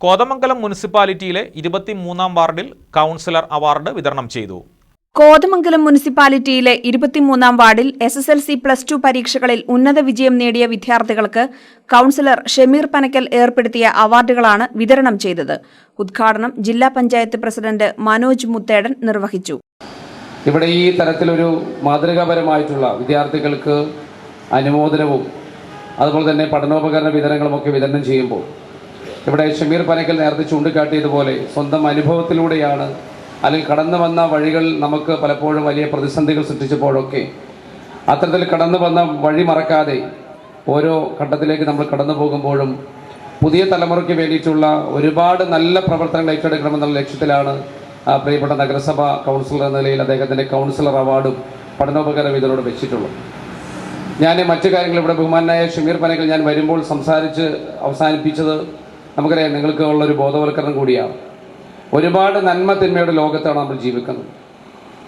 കോതമംഗലം മുനിസിപ്പാലിറ്റിയിലെ ഇരുപത്തിമൂന്നാം വാർഡിൽ കൗൺസിലർ അവാർഡ് വിതരണം ചെയ്തു. കോതമംഗലം മുനിസിപ്പാലിറ്റിയിലെ ഇരുപത്തിമൂന്നാം വാർഡിൽ S S L C plus two പരീക്ഷകളിൽ ഉന്നത വിജയം നേടിയ വിദ്യാർത്ഥികൾക്ക് കൌൺസിലർ ഷമീർ പനക്കൽ ഏർപ്പെടുത്തിയ അവാർഡുകളാണ് വിതരണം ചെയ്തത്. ഉദ്ഘാടനം ജില്ലാ പഞ്ചായത്ത് പ്രസിഡന്റ് മനോജ് മുത്തേടൻ നിർവഹിച്ചു. ഇവിടെ ഈ തരത്തിലൊരു മാതൃകാപരമായിട്ടുള്ള വിദ്യാർത്ഥികൾക്ക് അനുമോദനവും അതുപോലെ തന്നെ പഠനോപകരണ വിതരണങ്ങളുമൊക്കെ വിതരണം ചെയ്യുമ്പോൾ ഇവിടെ ഷമീർ പനക്കൽ നേരത്തെ ചൂണ്ടിക്കാട്ടിയതുപോലെ സ്വന്തം അനുഭവത്തിലൂടെയാണ് അല്ലെങ്കിൽ കടന്നു വന്ന വഴികൾ നമുക്ക് പലപ്പോഴും വലിയ പ്രതിസന്ധികൾ സൃഷ്ടിച്ചപ്പോഴൊക്കെ അത്തരത്തിൽ കടന്നു വന്ന വഴി മറക്കാതെ ഓരോ ഘട്ടത്തിലേക്ക് നമ്മൾ കടന്നു പോകുമ്പോഴും പുതിയ തലമുറയ്ക്ക് വേണ്ടിയിട്ടുള്ള ഒരുപാട് നല്ല പ്രവർത്തനങ്ങൾ ഏറ്റെടുക്കണമെന്നുള്ള ലക്ഷ്യത്തിലാണ് പ്രിയപ്പെട്ട നഗരസഭ കൗൺസിലർ എന്ന നിലയിൽ അദ്ദേഹത്തിന്റെ കൗൺസിലർ അവാർഡും പഠനോപകരണം ഇതിനോട് വെച്ചിട്ടുള്ളത്. ഞാൻ മറ്റു കാര്യങ്ങൾ ഇവിടെ ബഹുമാനായ ഷമീർ പനക്കൽ ഞാൻ വരുമ്പോൾ സംസാരിച്ച് അവസാനിപ്പിച്ചത് നമുക്കറിയാം നിങ്ങൾക്ക് ഉള്ളൊരു ബോധവൽക്കരണം കൂടിയാണ്. ഒരുപാട് നന്മ തിന്മയുടെ ലോകത്താണ് നമ്മൾ ജീവിക്കുന്നത്.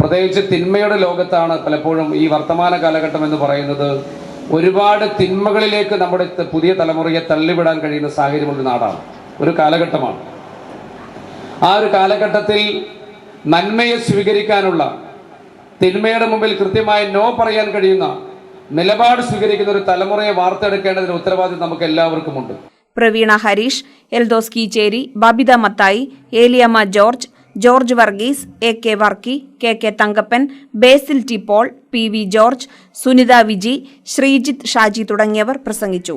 പ്രത്യേകിച്ച് തിന്മയുടെ ലോകത്താണ് പലപ്പോഴും ഈ വർത്തമാന കാലഘട്ടം എന്ന് പറയുന്നത് ഒരുപാട് തിന്മകളിലേക്ക് നമ്മുടെ പുതിയ തലമുറയെ തള്ളിവിടാൻ കഴിയുന്ന സാഹചര്യമുള്ള നാടാണ്. ഒരു കാലഘട്ടമാണ്. ആ ഒരു കാലഘട്ടത്തിൽ നന്മയെ സ്വീകരിക്കാനുള്ള തിന്മയുടെ മുമ്പിൽ കൃത്യമായി നോ പറയാൻ കഴിയുന്ന നിലപാട് സ്വീകരിക്കുന്ന ഒരു തലമുറയെ വാർത്തെടുക്കേണ്ടതിന് ഉത്തരവാദിത്വം നമുക്ക് എല്ലാവർക്കുമുണ്ട്. Praveena Harish Eldhose Keecheri Babitha Mathai Eliyamma George George Varghese A K Varkey K K Thankappan Basil T Paul P V George Sunitha Viji Sreejith Shaji തുടങ്ങിയവർ പ്രസംഗിച്ചു.